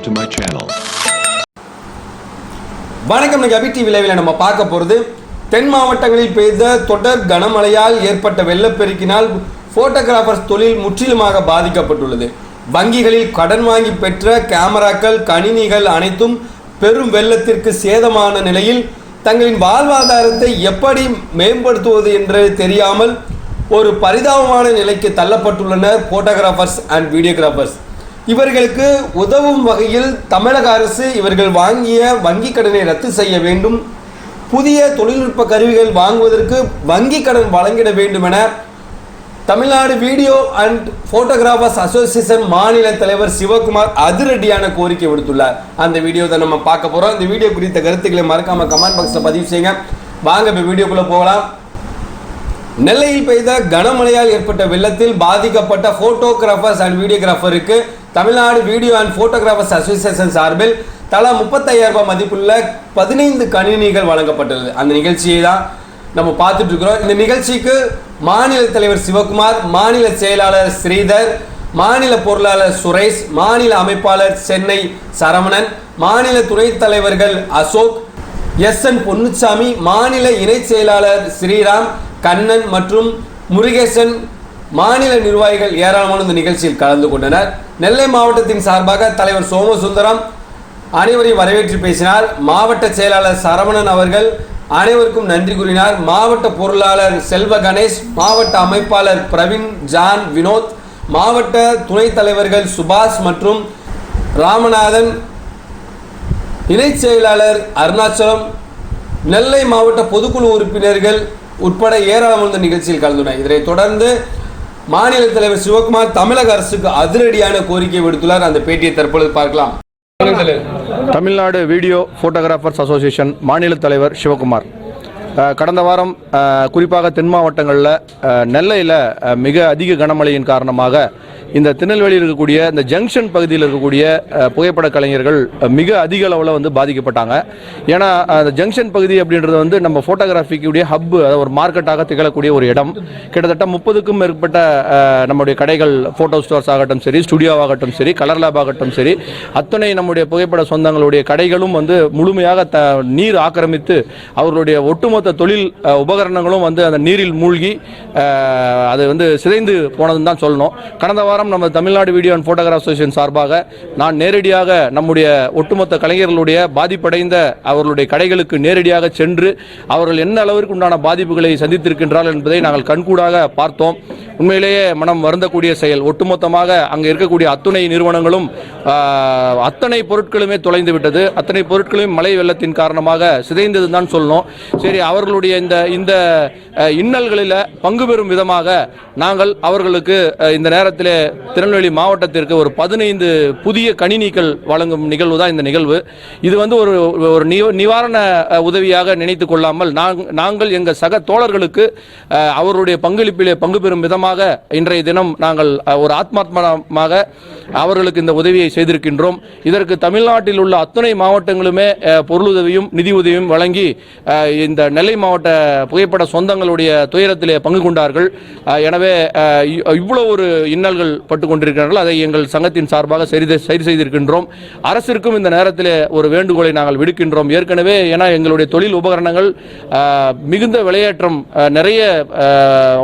subscribe to my channel. வணக்கம் இன்னைக்கு அபி TV நம்ம பார்க்க போகிறது தென் மாவட்டங்களில் பெய்த தொடர் கனமழையால் ஏற்பட்ட வெள்ளப்பெருக்கினால் போட்டோகிராஃபர்ஸ் தொழில் முற்றிலுமாக பாதிக்கப்பட்டுள்ளது. வங்கிகளில் கடன் வாங்கி பெற்ற கேமராக்கள் கணினிகள் அனைத்தும் பெரும் வெள்ளத்திற்கு சேதமான நிலையில் தங்களின் வாழ்வாதாரத்தை எப்படி மேம்படுத்துவது என்று தெரியாமல் ஒரு பரிதாபமான நிலைக்கு தள்ளப்பட்டுள்ளனர் போட்டோகிராஃபர்ஸ் அண்ட் வீடியோகிராஃபர்ஸ் இவர்களுக்கு உதவும் வகையில் தமிழக அரசு இவர்கள் வாங்கிய வங்கி கடனை ரத்து செய்ய வேண்டும். புதிய தொழில்நுட்ப கருவிகள் வாங்குவதற்கு வங்கி கடன் வழங்கிட வேண்டும் என Tamil Nadu video and photographers association மாநில தலைவர் சிவகுமார் அதிரடியான கோரிக்கை விடுத்துள்ளார். அந்த வீடியோ தான் நம்ம பார்க்க போகிறோம் இந்த வீடியோ குறித்த கருத்துக்களை மறக்காம கமெண்ட் பாக்ஸில் பதிவு செய்யுங்க. வாங்க இப்போ வீடியோக்குள்ளே போகலாம். நெல்லையில் பெய்த கனமழையால் ஏற்பட்ட வெள்ளத்தில் பாதிக்கப்பட்ட photographers and வீடியோகிராஃபருக்கு Tamil Nadu video and photographers association சார்பில் தலா முப்பத்தையாயிரம் ரூபாய் மதிப்புள்ள பதினைந்து கணினிகள் வழங்கப்பட்டுள்ளது. அந்த நிகழ்ச்சியை தான் நம்ம பார்த்துட்டு இருக்கிறோம். இந்த நிகழ்ச்சிக்கு மாநில தலைவர் சிவகுமார் மாநில செயலாளர் ஸ்ரீதர் மாநில பொருளாளர் சுரேஷ் மாநில அமைப்பாளர் சென்னை சரவணன் மாநில துணைத் தலைவர்கள் அசோக் எஸ் என் பொன்னுச்சாமி மாநில இணைச் செயலாளர் ஸ்ரீராம் கண்ணன் மற்றும் முருகேசன் மாநில நிர்வாகிகள் ஏராளமான இந்த நிகழ்ச்சியில் கலந்து கொண்டனர். நெல்லை மாவட்டத்தின் சார்பாக தலைவர் சோமசுந்தரம் அனைவரையும் வரவேற்று பேசினார் மாவட்ட செயலாளர் சரவணன் அவர்கள் அனைவருக்கும் நன்றி கூறினார். மாவட்ட பொருளாளர் செல்வ கணேஷ் மாவட்ட அமைப்பாளர் பிரவீன் ஜான் வினோத் மாவட்ட துணைத் தலைவர்கள் சுபாஷ் மற்றும் ராமநாதன் இணைச் செயலாளர் அருணாச்சலம் நெல்லை மாவட்ட பொதுக்குழு உறுப்பினர்கள் உட்பட ஏராளமான நிகழ்ச்சியில் கலந்துள்ளனர். இதனைத் தொடர்ந்து மாநில தலைவர் சிவகுமார் தமிழக அரசுக்கு அதிரடியான கோரிக்கை விடுத்துள்ளார். அந்த பேட்டியை தற்பொழுது பார்க்கலாம். தமிழ்நாடு வீடியோ ஃபோட்டோகிராஃபர்ஸ் அசோசியேஷன் மாநில தலைவர் சிவகுமார். கடந்த வாரம் குறிப்பாக தென் மாவட்டங்களில் நெல்லையில் மிக அதிக கனமழையின் காரணமாக இந்த திருநெல்வேலியில் இருக்கக்கூடிய இந்த ஜங்ஷன் பகுதியில் இருக்கக்கூடிய புகைப்பட கலைஞர்கள் மிக அதிக அளவில் வந்து பாதிக்கப்பட்டாங்க. ஏன்னா அந்த ஜங்ஷன் பகுதி அப்படின்றது வந்து நம்ம ஃபோட்டோகிராஃபிக்குடைய ஹப் ஒரு மார்க்கெட்டாக திகழக்கூடிய ஒரு இடம். கிட்டத்தட்ட முப்பதுக்கும் மேற்பட்ட நம்முடைய கடைகள் ஃபோட்டோ ஸ்டோர்ஸ் ஆகட்டும் சரி ஸ்டுடியோவாகட்டும் சரி கலர் லேப் ஆகட்டும் சரி அத்தனை நம்முடைய புகைப்பட சொந்தங்களுடைய கடைகளும் வந்து முழுமையாக த நீர் ஆக்கிரமித்து அவர்களுடைய ஒட்டுமொத்த தொழில் உபகரணங்களும் வந்து அந்த நீரில் மூழ்கி அது வந்து சிதைந்து போனதுன்னு தான் சொல்லணும். கடந்த வாரம் நம்ம Tamil Nadu video and photograph association சார்பாக நான் நேரடியாக நம்முடைய ஒட்டுமொத்த கலைஞர்களுடைய பாதிப்படைந்த அவர்களுடைய கடைகளுக்கு நேரடியாக சென்று அவர்கள் என்ன அளவிற்கு உண்டான பாதிப்புகளை சந்தித்திருக்கின்றார்கள் என்பதை நாங்கள் கண்கூடாக பார்த்தோம். உண்மையிலேயே மனம் வருந்தக்கூடிய செயல். ஒட்டுமொத்தமாக அங்கே இருக்கக்கூடிய அத்துணை நிறுவனங்களும் அத்தனை பொருட்களுமே தொலைந்து விட்டது. அத்தனை பொருட்களையும் மழை வெள்ளத்தின் காரணமாக சிதைந்தது தான் சொல்லணும். சரி அவர்களுடைய இந்த இந்த இன்னல்களில் பங்கு பெறும் விதமாக நாங்கள் அவர்களுக்கு இந்த நேரத்தில் திருநெல்வேலி மாவட்டத்திற்கு ஒரு பதினைந்து புதிய கணினிகள் வழங்கும் நிகழ்வு தான் இந்த நிகழ்வு. இது வந்து ஒரு ஒரு நிவாரண உதவியாக நினைத்து கொள்ளாமல் நாங்கள் எங்கள் சக தோழர்களுக்கு அவருடைய பங்களிப்பிலே பங்கு பெறும் விதமாக இன்றைய தினம் நாங்கள் ஒரு ஆத்மாத்மமாக அவர்களுக்கு இந்த உதவியை செய்திருக்கின்றோம். இதற்கு தமிழ்நாட்டில் உள்ள அத்துணை மாவட்டங்களுமே பொருளுதவியும் நிதி உதவியும் வழங்கி இந்த நெல்லை மாவட்ட புகைப்பட சொந்தங்களுடைய துயரத்திலே பங்கு கொண்டார்கள். எனவே இவ்வளோ இவ்வளவு ஒரு இன்னல்கள் பட்டு கொண்டிருக்கிறார்கள் அதை எங்கள் சங்கத்தின் சார்பாக சரி சரி செய்திருக்கின்றோம். அரசிற்கும் இந்த நேரத்தில் ஒரு வேண்டுகோளை நாங்கள் விடுக்கின்றோம். ஏற்கனவே ஏன்னா எங்களுடைய தொழில் உபகரணங்கள் மிகுந்த விலையேற்றம் நிறைய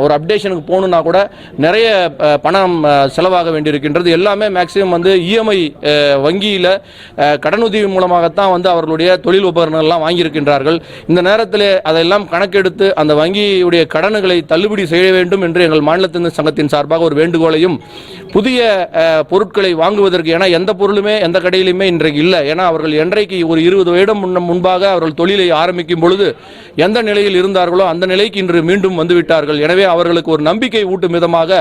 ஒரு அப்டேஷனுக்கு போகணுன்னா கூட நிறைய பணம் செலவாக வேண்டியிருக்கின்றது. எல்லாமே மேக்சிமம் வந்து இஎம்ஐ வங்கியில் கடனுதவி மூலமாகத்தான் வந்து அவர்களுடைய தொழில் உபகரணங்கள்லாம் வாங்கியிருக்கின்றார்கள். இந்த நேரத்தில் அதெல்லாம் கணக்கெடுத்து அந்த வங்கியுடைய கடன்களை தள்ளுபடி செய்ய வேண்டும் என்று எங்கள் மாநிலத்தின் சங்கத்தின் சார்பாக ஒரு வேண்டுகோளையும் புதிய பொருட்களை வாங்குவதற்கு ஏன்னா எந்த பொருளுமே எந்த கடையிலுமே இன்றைக்கு இல்லை. ஏன்னா அவர்கள் என்றைக்கு ஒரு இருபது வருடம் முன்ன முன்பாக அவர்கள் தொழிலை ஆரம்பிக்கும் பொழுது எந்த நிலையில் இருந்தார்களோ அந்த நிலைக்கு இன்று மீண்டும் வந்துவிட்டார்கள். எனவே அவர்களுக்கு ஒரு நம்பிக்கை ஊட்டும் விதமாக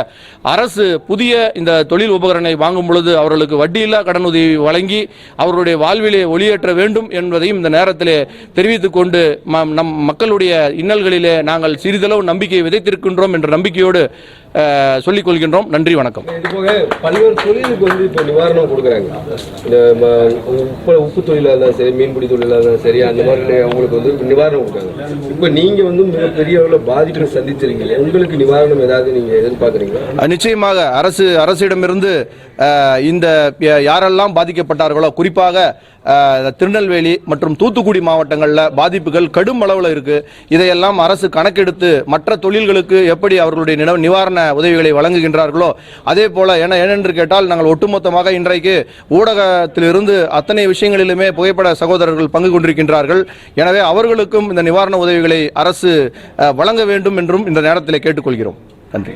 அரசு புதிய இந்த தொழில் உபகரணை வாங்கும் பொழுது அவர்களுக்கு வட்டியில்லா கடனுதவி வழங்கி அவர்களுடைய வாழ்விலே ஒளியேற்ற வேண்டும் என்பதையும் இந்த நேரத்திலே தெரிவித்துக் கொண்டு நம் மக்களுடைய இன்னல்களிலே நாங்கள் சிறிதளவு நம்பிக்கை விதைத்திருக்கின்றோம் என்ற நம்பிக்கையோடு சொல்லிக் கொள்கின்றோம் நன்றி வணக்கம். பல்வேறு தொழிலுக்கு வந்து இப்போ நிவாரணம் கொடுக்குறாங்க. இந்த உப்பு உப்பு தொழிலாக இருந்தாலும் சரி மீன்பிடி தொழிலாக இருந்தாலும் சரி அந்த மாதிரி அவங்களுக்கு வந்து நிவாரணம் கொடுக்குறாங்க. இப்போ நீங்கள் வந்து மிகப்பெரிய அளவில் பாதிப்பை சந்திச்சிருக்கீங்க. உங்களுக்கு நிவாரணம் ஏதாவது நீங்கள் எதிர்பார்க்குறீங்களா? நிச்சயமாக அரசு அரசிடமிருந்து இந்த யாரெல்லாம் பாதிக்கப்பட்டார்களோ குறிப்பாக திருநெல்வேலி மற்றும் தூத்துக்குடி மாவட்டங்களில் பாதிப்புகள் கடும் அளவில் இருக்கு. இதையெல்லாம் அரசு கணக்கெடுத்து மற்ற தொழில்களுக்கு எப்படி அவர்களுடைய நின- நிவாரண உதவிகளை வழங்குகின்றார்களோ அதே போல என ஏனென்று கேட்டால் நாங்கள் ஒட்டுமொத்தமாக இன்றைக்கு ஊடகத்திலிருந்து அத்தனை விஷயங்களிலுமே புகைப்பட சகோதரர்கள் பங்கு கொண்டிருக்கின்றார்கள். எனவே அவர்களுக்கும் இந்த நிவாரண உதவிகளை அரசு வழங்க வேண்டும் என்றும் இந்த நேரத்தில் கேட்டுக்கொள்கிறோம். நன்றி.